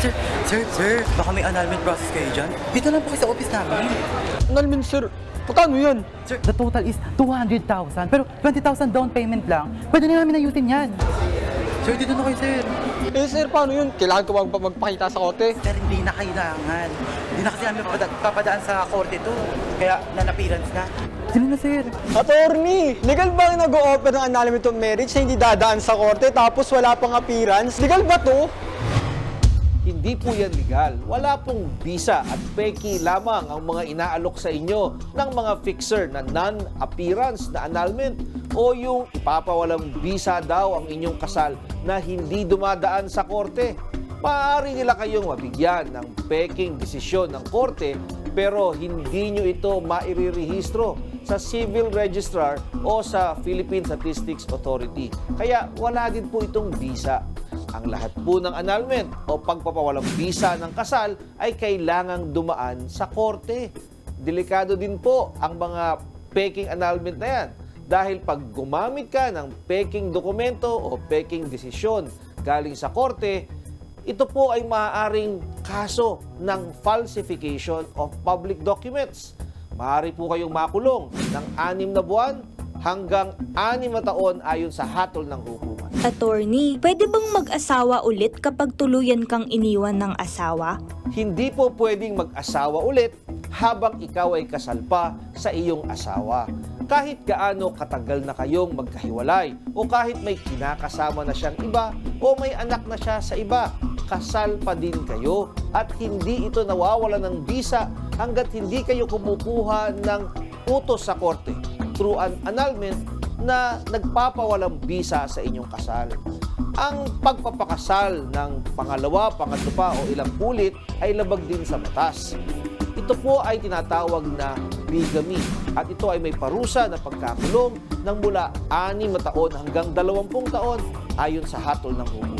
Sir, sir, sir, baka may annulment process kayo dyan. Dito lang po kayo sa office namin. Annulment, sir. Pagkano yan? Sir, The total is 200,000. Pero 20,000 down payment lang. Pwede na namin ayusin yan. sir, dito na kayo, sir. Eh, sir, paano yun? Kailangan ko mag magpakita sa kote. Sir, hindi na kailangan. Hindi na kasi namin papada- papadaan sa korte to. Kaya non-appearance na. Sino na, sir? Attorney, legal ba ang nag-o-offer ng annulment of marriage na hindi dadaan sa korte tapos wala pang appearance? Legal ba to? Hindi po yan legal. Wala pong visa at peki lamang ang mga inaalok sa inyo ng mga fixer na non-appearance na annulment o yung ipapawalang visa daw ang inyong kasal na hindi dumadaan sa korte. Maaari nila kayong mabigyan ng peking desisyon ng korte pero hindi nyo ito mairirehistro sa Civil Registrar o sa Philippine Statistics Authority. Kaya wala din po itong visa. Ang lahat po ng annulment o pagpapawalang visa ng kasal ay kailangang dumaan sa korte. Delikado din po ang mga peking annulment na yan. Dahil pag gumamit ka ng peking dokumento o peking desisyon galing sa korte, ito po ay maaaring kaso ng falsification of public documents. Maaari po kayong makulong ng anim na buwan hanggang anim na taon ayon sa hatol ng hukuman. Attorney, pwede bang mag-asawa ulit kapag tuluyan kang iniwan ng asawa? Hindi po pwedeng mag-asawa ulit habang ikaw ay kasal pa sa iyong asawa. Kahit gaano katagal na kayong magkahiwalay o kahit may kinakasama na siyang iba o may anak na siya sa iba, kasal pa din kayo at hindi ito nawawala ng visa hanggat hindi kayo kumukuha ng utos sa korte through an annulment na nagpapawalang visa sa inyong kasal. Ang pagpapakasal ng pangalawa, pangatlo pa o ilang ulit ay labag din sa batas. Ito po ay tinatawag na bigamy at ito ay may parusa na pagkakulong ng mula 6 na taon hanggang 20 taon ayon sa hatol ng hukuman.